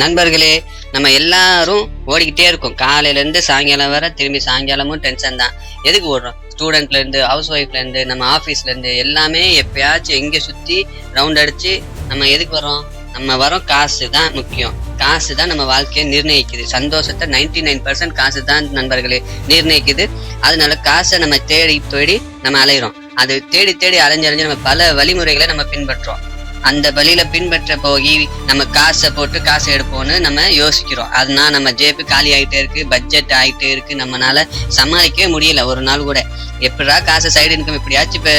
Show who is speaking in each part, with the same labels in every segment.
Speaker 1: நண்பர்களே நம்ம எல்லாரும் ஓடிக்கிட்டே இருக்கோம். காலையிலேருந்து சாயங்காலம் வர திரும்பி சாயங்காலமும் டென்ஷன் தான். எதுக்கு ஓடுறோம்? ஸ்டூடெண்ட்லேருந்து ஹவுஸ் ஒய்ஃப்லேருந்து நம்ம ஆஃபீஸ்லேருந்து எல்லாமே எப்பயாச்சும் எங்கே சுற்றி ரவுண்ட் அடித்து நம்ம எதுக்கு வரோம் நம்ம வரோம் காசு தான் முக்கியம். காசு தான் நம்ம வாழ்க்கையை நிர்ணயிக்குது. சந்தோஷத்தை நைன்டி நைன் பர்சன்ட் காசு தான் நண்பர்களே நிர்ணயிக்குது. அதனால காசை நம்ம தேடி தேடி நம்ம அலையிறோம். அது தேடி தேடி அலைஞ்சு அலைஞ்சு நம்ம பல வழிமுறைகளை நம்ம பின்பற்றோம் அந்த வழியில பின்பற்ற போய் நம்ம காசை போட்டு காசை எடுப்போம்னு நம்ம யோசிக்கிறோம். அதனால நம்ம ஜேபு காலி ஆகிட்டே இருக்கு பட்ஜெட் ஆகிட்டே இருக்கு நம்மளால சமாளிக்கவே முடியல ஒரு நாள் கூட. எப்படா காசை சைடு இன்கம் எப்படியாச்சும் இப்போ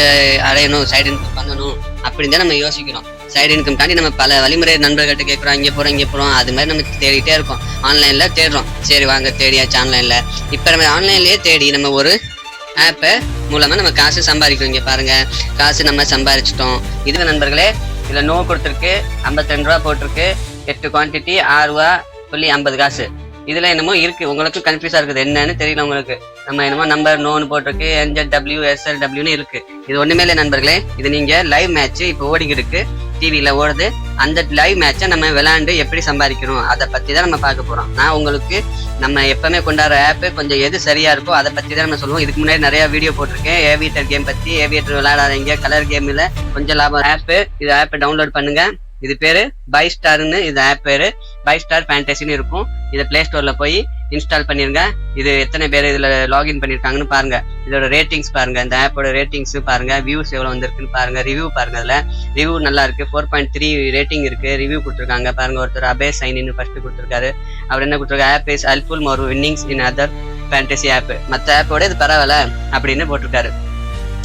Speaker 1: அடையணும் சைடு இன்கம் பண்ணணும் அப்படின்னு தான் நம்ம யோசிக்கிறோம். சைடு இன்கம் தாண்டி நம்ம பல வழிமுறை நண்பர்கள்ட்ட கேட்குறோம் இங்கே போகிறோம் இங்கே போகிறோம் அது மாதிரி நம்ம தேடிட்டே இருக்கோம். ஆன்லைனில் தேடுறோம். சரி வாங்க தேடியாச்சு ஆன்லைனில் இப்போ நம்ம ஆன்லைன்லேயே தேடி நம்ம ஒரு ஆப்பை மூலமாக நம்ம காசு சம்பாதிக்கிறோம். இங்கே பாருங்கள் காசு நம்ம சம்பாதிச்சிட்டோம் இது நண்பர்களே இதில் நோ கொடுத்துருக்கு ஐம்பத்தி ரெண்டு ரூபா போட்டிருக்கு எட்டு குவான்டிட்டி ஆறு ரூபா புள்ளி ஐம்பது காசு. இதில் என்னமோ இருக்குது உங்களுக்கு கன்ஃபியூஸாக இருக்குது. என்னன்னு தெரியல உங்களுக்கு. நம்ம என்னமோ நம்பர் நோன்னு போட்டிருக்கு என்ஜெட் டபிள்யூ எஸ்எல் டபிள்யூன்னு இருக்குது இது ஒன்றுமே இல்லை நண்பர்களே. இது நீங்கள் லைவ் மேட்ச் இப்போ ஓடிக்கிட்டு இருக்கு. டிவியில் ஓடுது. அந்த லைவ் மேட்சை நம்ம விளையாண்டு எப்படி சம்பாதிக்கணும்? அதை பற்றி தான் நம்ம பார்க்க போகிறோம் நான் உங்களுக்கு நம்ம எப்பவுமே கொண்டாடுற ஆப்பு கொஞ்சம் எது சரியா இருக்கோ அதை பற்றி தான் நம்ம சொல்லுவோம். இதுக்கு முன்னாடி நிறைய வீடியோ போட்டிருக்கேன். ஏவியேட்டர் கேம் பற்றி ஏவியேட்டர் விளையாடாதீங்க. கலர் கேமில் கொஞ்சம் லாபம். ஆப்பு இது ஆப்பை டவுன்லோட் பண்ணுங்க. இது பேரு பை ஸ்டார்னு இது ஆப் பேரு. பை ஸ்டார் ஃபேண்டசின்னு இருக்கும். இதை பிளே ஸ்டோர்ல போய் இன்ஸ்டால் பண்ணிருங்க. இது எத்தனை பேர் இதுல லாகின் பண்ணிருக்காங்கன்னு பாருங்க. இதோட ரேட்டிங்ஸ் பாருங்க. இந்த ஆப்போட ரேட்டிங்ஸ் பாருங்க. வியூஸ் எவ்வளவு வந்திருக்குன்னு பாருங்க. ரிவ்யூ பாருங்க அதுல. ரிவ்யூ நல்லா இருக்கு. ஃபோர் பாயிண்ட் த்ரீ ரேட்டிங் இருக்கு. ரிவ்யூ கொடுத்துருக்காங்க பாருங்க. ஒருத்தர் அபே சைன் ஃபர்ஸ்ட் கொடுத்துருக்காரு. அவர் என்ன கொடுத்துருக்காரு? App is helpful more winnings in other fantasy app மற்ற ஆப்போட இது பரவாயில்ல அப்படின்னு போட்டிருக்காரு.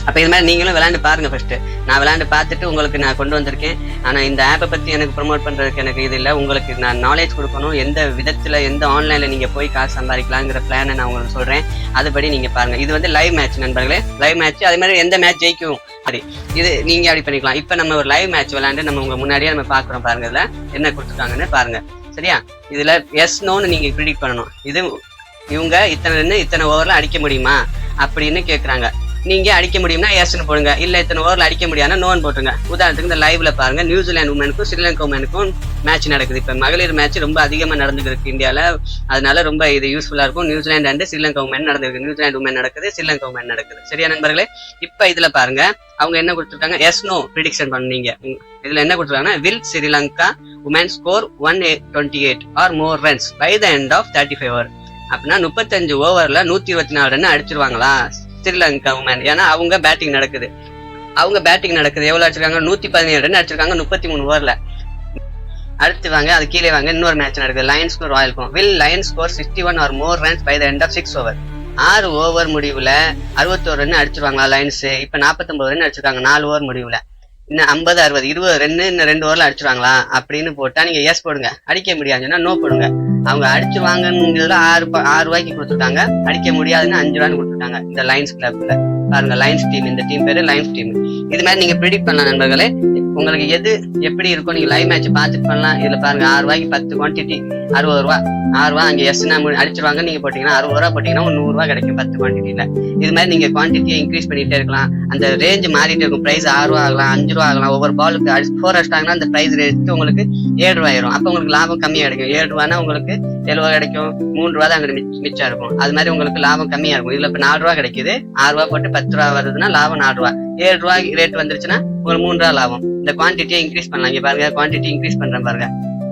Speaker 1: அப்போ இது மாதிரி நீங்களும் விளையாண்டு பாருங்க ஃபஸ்ட்டு நான் விளையாண்டு பார்த்துட்டு உங்களுக்கு நான் கொண்டு வந்திருக்கேன். ஆனால் இந்த ஆப்பை பற்றி எனக்கு ப்ரொமோட் பண்ணுறதுக்கு எனக்கு இது இல்லை. உங்களுக்கு நான் நாலேஜ் கொடுக்கணும். எந்த விதத்தில் எந்த ஆன்லைனில் நீங்கள் போய் காசு சம்பாதிக்கலாங்கிற பிளானை நான் உங்களுக்கு சொல்கிறேன் அதுபடி நீங்கள் பாருங்கள் இது வந்து லைவ் மேட்ச் நண்பர்களே. லைவ் மேட்ச் அதே மாதிரி எந்த மேட்ச் ஜெயிக்கும்? சரி. இது நீங்கள் அப்படி பண்ணிக்கலாம். இப்போ நம்ம ஒரு லைவ் மேட்ச் விளையாண்டு நம்ம உங்கள் முன்னாடியே நம்ம பார்க்குறோம் பாருங்கள் இதில் என்ன கொடுத்துருக்காங்கன்னு பாருங்கள் சரியா? இதில் எஸ் நோன்னு நீங்கள் ப்ரிடிக்ட் பண்ணணும். இது இவங்க இத்தனை இத்தனை ஓவரில் அடிக்க முடியுமா? அப்படின்னு கேட்குறாங்க நீங்க அடிக்க முடியும்னா எஸ்ன்னு போடுங்க. இல்ல இத்தனை ஓவர்ல அடிக்க முடியாதுன்னா நோன் போட்டுருங்க. உதாரணத்துக்கு இந்த லைவ்ல பாருங்க. நியூசிலாந்து உமனுக்கும் ஸ்ரீலங்கா உமனுக்கும் மேட்ச் நடக்குது. இப்ப மகளிர் மேட்ச் ரொம்ப அதிகமா நடந்துருக்கு இந்தியால. அதனால ரொம்ப இது யூஸ்ஃபுல்லா இருக்கும். New Zealand and Sri Lanka women நடந்திருக்கு நியூசிலாந்து உமன் நடக்குது ஸ்ரீலங்கா உமன் நடக்குது. சரியா நண்பர்களே? இப்ப இதுல பாருங்க. அவங்க என்ன கொடுத்துருக்காங்க? எஸ் நோ ப்ரிடிக்ஷன் பண்ணீங்க. இதுல என்ன கொடுத்துருக்காங்கன்னா will Sri Lanka women score one twenty eight or more runs by the end of thirty five over அப்படின்னா முப்பத்தஞ்சு ஓவர்ல நூத்தி இருபத்தி நாலு ரன் அடிச்சிருவாங்களா? ஸ்ரீலங்கா மேன் ஏன்னா அவங்க பேட்டிங் நடக்குது. அவங்க பேட்டிங் நடக்குது. எவ்வளோ அடிச்சிருக்காங்க? நூத்தி பதினேழு ரன் அடிச்சிருக்காங்க. முப்பத்தி மூணு ஓவர்ல அடுத்து வாங்க அது கீழே வாங்க. இன்னொரு மேட்ச் நடக்குது. லயன்ஸ்க்கும் ராயல்க்கும் will lions score sixty one or more runs by the end of six over ஆறு ஓவர் முடிவுல அறுபத்தோரு ரன் அடிச்சிருவாங்களா லைன்ஸ் இப்போ நாற்பத்தொம்பது ரன் அடிச்சிருக்காங்க. நாலு ஓவர் முடிவுல. இன்னும் ஐம்பது அறுபது இருபது ரெண்டு இன்னும் ரெண்டு ஓவர்ல அடிச்சிருவாங்களா? அப்படின்னு போட்டா நீங்க எஸ் போடுங்க. அடிக்க முடியாதுன்னா நோ போடுங்க. அவங்க அடிச்சிருவாங்கங்கிறதுல ஆறு ஆறு ரூபாய்க்கு கொடுத்துருக்காங்க அடிக்க முடியாதுன்னு அஞ்சு ரூபான்னு கொடுத்துருக்காங்க இந்த லைன்ஸ் கிளப்ல பாருங்க லைன்ஸ் டீம் இந்த டீம் பேரு லைன்ஸ் டீம் இது மாதிரி நீங்க ப்ரிடிக்ட் பண்ணலாம் நண்பர்களே. உங்களுக்கு எது எப்படி இருக்கும் நீங்க லைவ் மேட்ச் பார்த்துட்டு பண்ணலாம். இதுல பாருங்க ஆறு ரூபாய்க்கு பத்து குவான்டிட்டி அறுபது ரூபா. ஆறு ரூபா அங்க எஸ்னா அடிச்சிருவாங்க. நீங்க போட்டீங்கன்னா அறுபது ரூபா போட்டீங்கன்னா ஒரு நூறு ரூபா கிடைக்கும் பத்து குவான்டிட்டியில இது மாதிரி நீங்க குவான்டிட்டியை இன்க்ரீஸ் பண்ணிட்டே இருக்கலாம். அந்த ரேஞ்ச் மாறிட்டே இருக்கும். பிரைஸ் ஆறு ரூபா ஆகலாம் அஞ்சு ரூபா ஆகலாம். ஒவ்வொரு பாலுக்கு ஃபோர் அடிச்சிட்டாங்கன்னா அந்த பிரைஸ் ரேட்டு உங்களுக்கு ஏழு ரூபா ஆயிரும். அப்போ உங்களுக்கு லாபம் கம்மியா கிடைக்கும். ஏழு ரூபானா உங்களுக்கு ஏழு ரூபா கிடைக்கும். மூணு ரூபா தான் அங்கே மிச்சம் இருக்கும். அது மாதிரி உங்களுக்கு லாபம் கம்மியா இருக்கும். இதுல இப்ப நாலு ரூபா கிடைக்குது. ஆறு ரூபா போட்டு பத்து ரூபா வருதுன்னா லாபம் நாலு ரூபா. ஏழு ரூபாய் ரேட் வந்துருச்சுன்னா உங்களுக்கு மூணு ரூபா லாபம். இந்த குவான்டிட்டியை இன்க்ரீஸ் பண்ணலாம். இங்கே பாருங்க குவான்டிட்டி இன்க்ரீஸ் பண்ணுறேன் பாருங்க.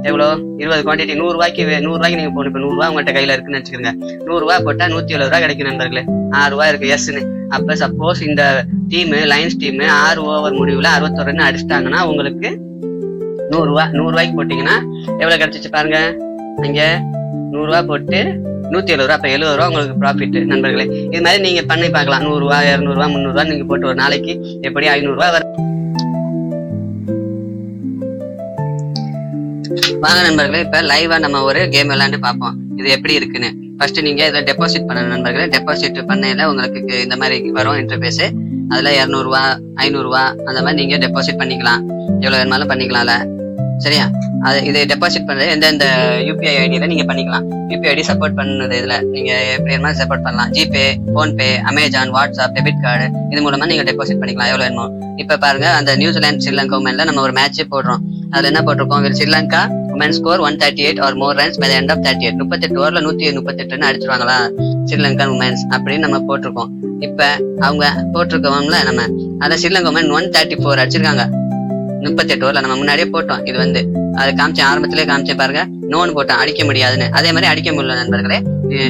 Speaker 1: எவ்வளோ? இருபது குவான்டிட்டி நூறு ரூபாய்க்கு நீங்கள் நூறு ரூபாய்க்கு போகணும் இப்போ நூறு உங்கள்கிட்ட கையில் இருக்குன்னு வச்சுக்கோங்க. நூறுரூவா போட்டால் நூற்றி எழுபது ரூபா கிடைக்கும் நண்பர்களே. ஆறு ரூபா இருக்கு எஸ்ன்னு அப்போ சப்போஸ் இந்த டீமு லைன்ஸ் டீமு ஆறு ஓவர் முடிவில் அறுபத்தொரு ரன் அடிச்சிட்டாங்கன்னா உங்களுக்கு நூறுரூவா நூறுரூவாய்க்கு போட்டிங்கன்னா எவ்வளோ கிடச்சிச்சு கிடைச்சிச்சு பாருங்க. இங்கே நூறுரூவா போட்டு நூத்தி எழுபது ரூபா அப்ப எழுபது ரூபா உங்களுக்கு ப்ராஃபிட் நண்பர்களே. இது மாதிரி நீங்க பண்ணி பார்க்கலாம். நூறுரூவா இரநூறுவா இருநூறு முந்நூறு ரூபா நீங்க போட்டு ஒரு நாளைக்கு எப்படி ஐநூறு ரூபா வரும் வாங்க நண்பர்களே இப்ப லைவா நம்ம ஒரு கேம் விளையாண்டு பார்ப்போம். இது எப்படி இருக்குன்னு. ஃபர்ஸ்ட் நீங்க இதுல டெபாசிட் பண்ணணும் நண்பர்களே. டெபாசிட் பண்ணையில உங்களுக்கு இந்த மாதிரி வரும் இன்டர்ஃபேஸ் அதுல இரநூறுவா ஐநூறுரூவா அந்த மாதிரி நீங்க டெபாசிட் பண்ணிக்கலாம். எவ்வளவு வேணுமாலும் பண்ணிக்கலாம்ல. சரியா? அது இது டெபாசிட் பண்றது எந்தெந்த யூபிஐ ஐடியில நீங்க பண்ணிக்கலாம். யூபிஐ ஐடி சப்போர்ட் பண்ணுது இதுல நீங்க எப்படி இருந்தாலும் சப்போர்ட் பண்ணலாம். GPay PhonePe Amazon WhatsApp debit card இது மூலமா நீங்க டெபாசிட் பண்ணிக்கலாம். எவ்வளவு வேணுமோ. இப்ப பாருங்க அந்த நியூசிலாந்து ஸ்ரீலங்கா உமன்ல நம்ம ஒரு மேட்ச் போடுறோம். அதுல என்ன போட்டிருக்கோம்? Sri Lanka women score one thirty eight or more runs by end of thirty eight முப்பத்தெட்டு ஓவர்ல நூத்தி முப்பத்தெட்டுன்னு அடிச்சிருவாங்களா? ஸ்ரீலங்கன் உமன்ஸ் அப்படின்னு நம்ம போட்டிருக்கோம். இப்ப அவங்க போட்டிருக்கோம்ல நம்ம அத Sri Lanka women one thirty four அடிச்சிருக்காங்க. முப்பத்தெட்டு ஓவர்ல நம்ம முன்னாடியே போட்டோம். இது வந்து அது காமிச்சேன் ஆரம்பத்திலே காமிச்சேன் பாருங்க. நோன் போட்டோம் அடிக்க முடியாதுன்னு. அதே மாதிரி அடிக்க முடியல நண்பர்களே.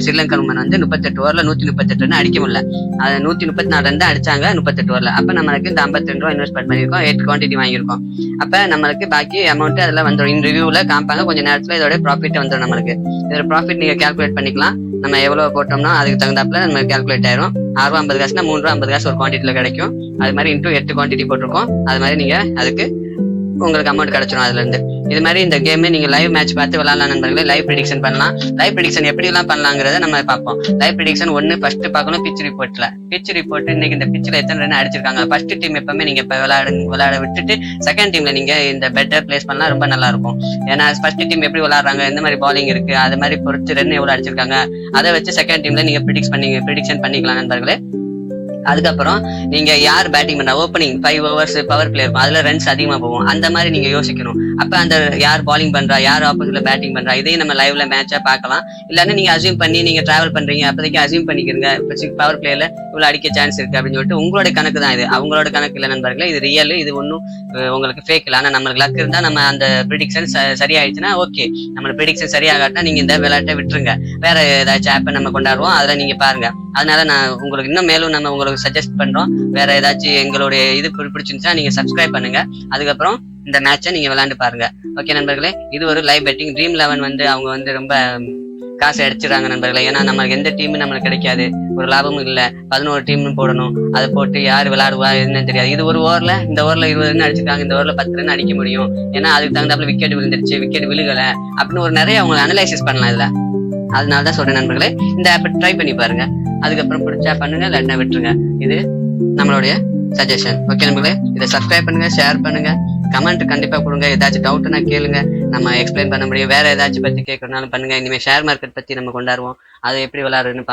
Speaker 1: ஸ்ரீலங்கா உமன் வந்து முப்பத்தெட்டு ஓவர்ல நூத்தி முப்பத்தெட்டுன்னு அடிக்க முடியல. அது நூத்தி முப்பத்தி நாலு ரன் அடிச்சாங்க முப்பத்தெட்டு ஓவர்ல. அப்ப நம்மளுக்கு இந்த ஐம்பத்தி ரெண்டு ரூபா இன்வெஸ்ட்மெண்ட் பண்ணிருக்கோம் எயிட் குவான்டிட்டி வாங்கியிருக்கோம். அப்ப நம்மளுக்கு பாக்கி அமௌண்ட் அதெல்லாம் வந்துடும் இந்த ரிவ்யூல காமிப்பாங்க. கொஞ்ச நேரத்துல இதோட ப்ராஃபிட் வந்துடும் நம்மளுக்கு. இதோட ப்ராஃபிட் நீங்க கால்குலேட் பண்ணிக்கலாம். நம்ம எவ்வளவு போட்டோம்னா அதுக்கு தகுந்தாப்புல நம்ம கால்குலேட் ஆயிரும். ஆறு ரூபா ஐம்பது காசுனா மூணு ரூபா ஐம்பது காசு ஒரு குவான்டிட்டில கிடைக்கும். அது மாதிரி இன்டூ எட்டு குவான்டிட்டி போட்டிருக்கோம். அது மாதிரி நீங்க அதுக்கு உங்களுக்கு அமௌண்ட் கிடைச்சிடும் அதுல இருந்து. இது மாதிரி இந்த கேம் நீங்க லைவ் மேட்ச் பார்த்து விளாட்லாம் நண்பர்களே. லைவ் ப்ரிடிக்ஷன் பண்ணலாம். லைவ் ப்ரிடிக்ஷன் எப்படி எல்லாம் பண்ணலாங்கிறத நம்ம பார்ப்போம். லைவ் ப்ரிடிக்ஷன் ஒன்னு ஃபர்ஸ்ட் பார்க்கணும் பிச் ரிப்போர்ட்ல பிச் ரிப்போர்ட் இன்னைக்கு இந்த பிச்சில் எத்தனை ரன் அடிச்சிருக்காங்க? ஃபர்ஸ்ட் டீம் எப்பவுமே நீங்க இப்போ விளையாடு விளையாட விட்டுட்டு செகண்ட் டீம்ல நீங்க இந்த பெட்டர் பிளேஸ் பண்ணலாம். ரொம்ப நல்லா இருக்கும் ஏன்னா ஃபர்ஸ்ட் டீம் எப்படி விளாடுறாங்க எந்த மாதிரி பாலிங் இருக்கு? அது மாதிரி பொறுத்து ரன் எவ்வளவு அடிச்சிருக்காங்க? அதை வச்சு செகண்ட் டீம்ல நீங்க ப்ரிடிக்ஸ் பண்ணி ப்ரிடிக்ஷன் பண்ணிக்கலாம் நண்பர்களே. அதுக்கப்புறம் நீங்க யார் பேட்டிங் பண்ணா opening five overs power play இருக்கும். அதுல ரன்ஸ் அதிகமா போகும். அந்த மாதிரி நீங்க யோசிக்கணும். அப்ப அந்த யார் பாலிங் பண்றா யார் ஆப்போசிட்ல பேட்டிங் பண்றா இதையும் நம்ம லைவ்ல மேட்சா பார்க்கலாம். இல்லன்னா நீங்க அசியூம் பண்ணி நீங்க டிராவல் பண்றீங்க அப்போதைக்கு அசியூம் பண்ணிக்கிறீங்க. பவர் பிளேல இவ்வளவு அடிக்க சான்ஸ் இருக்கு அப்படின்னு சொல்லிட்டு உங்களோட கணக்கு தான் இது. அவங்களோட கணக்கு இல்ல நண்பர்களே இது ரியல் இது ஒன்றும் உங்களுக்கு ஃபேக் இல்லை. ஆனா நம்மளுக்கு லக் இருந்தா நம்ம அந்த ப்ரிடிக்ஷன் சரியாயிடுச்சுன்னா ஓகே நம்ம ப்ரிடிக்ஷன் சரியாகாட்டினா நீங்க இந்த விளையாட்டை விட்டுருங்க. வேற ஏதாச்சும் ஆப்பை நம்ம கொண்டாடுவோம் அதெல்லாம் நீங்க பாருங்க. அதனால நான் உங்களுக்கு இன்னும் மேலும் நம்ம உங்களுக்கு சஜஸ்ட் பண்றோம். வேற ஏதாச்சும் எங்களுடைய இது பிடி- பிடிச்சிருந்துச்சுன்னா நீங்க சப்ஸ்கிரைப் பண்ணுங்க. அதுக்கப்புறம் இந்த மேட்சை நீங்க விளையாண்டு பாருங்க. ஓகே நண்பர்களே? இது ஒரு லைவ் பெட்டிங் ட்ரீம் லெவன் வந்து அவங்க வந்து ரொம்ப காசு அடிச்சிடுறாங்க நண்பர்களே. ஏன்னா நம்மளுக்கு எந்த டீமும் நம்மளுக்கு கிடைக்காது. ஒரு லாபமும் இல்ல. பதினோரு டீம்னு போடணும். அதை போட்டு யார் விளையாடுவா என்னன்னு தெரியாது. இது ஒரு ஓவரில் இந்த ஓவரில் இருபது ரன் அடிச்சிருக்காங்க. இந்த ஓவரில் பத்து ரன் அடிக்க முடியும். ஏன்னா அதுக்கு தகுந்தாப்புல விக்கெட் விழுந்துருச்சு. விக்கெட் விழுகலை. அப்படின்னு ஒரு நிறைய அவங்க அனலைசிஸ் பண்ணலாம் இதில். அதனால தான் சொல்றேன் நண்பர்களே. இந்த ஆப்பை ட்ரை பண்ணி பாருங்க. அதுக்கப்புறம் பிடிச்சா பண்ணுங்க இல்லாட்டினா விட்டுருங்க. இது நம்மளுடைய சஜஷன் ஓகே நம்மளே இதை சப்ஸ்கிரைப் பண்ணுங்க ஷேர் பண்ணுங்க. கமெண்ட் கண்டிப்பா கொடுங்க. ஏதாச்சும் டவுட்னா கேளுங்க. நம்ம எக்ஸ்பிளைன் பண்ண முடியும். வேற ஏதாச்சும் பத்தி கேட்கறதுனாலும் பண்ணுங்க. இனிமே ஷேர் மார்க்கெட் பத்தி நம்ம கொண்டாடுவோம். அதை எப்படி விளாடுறதுன்னு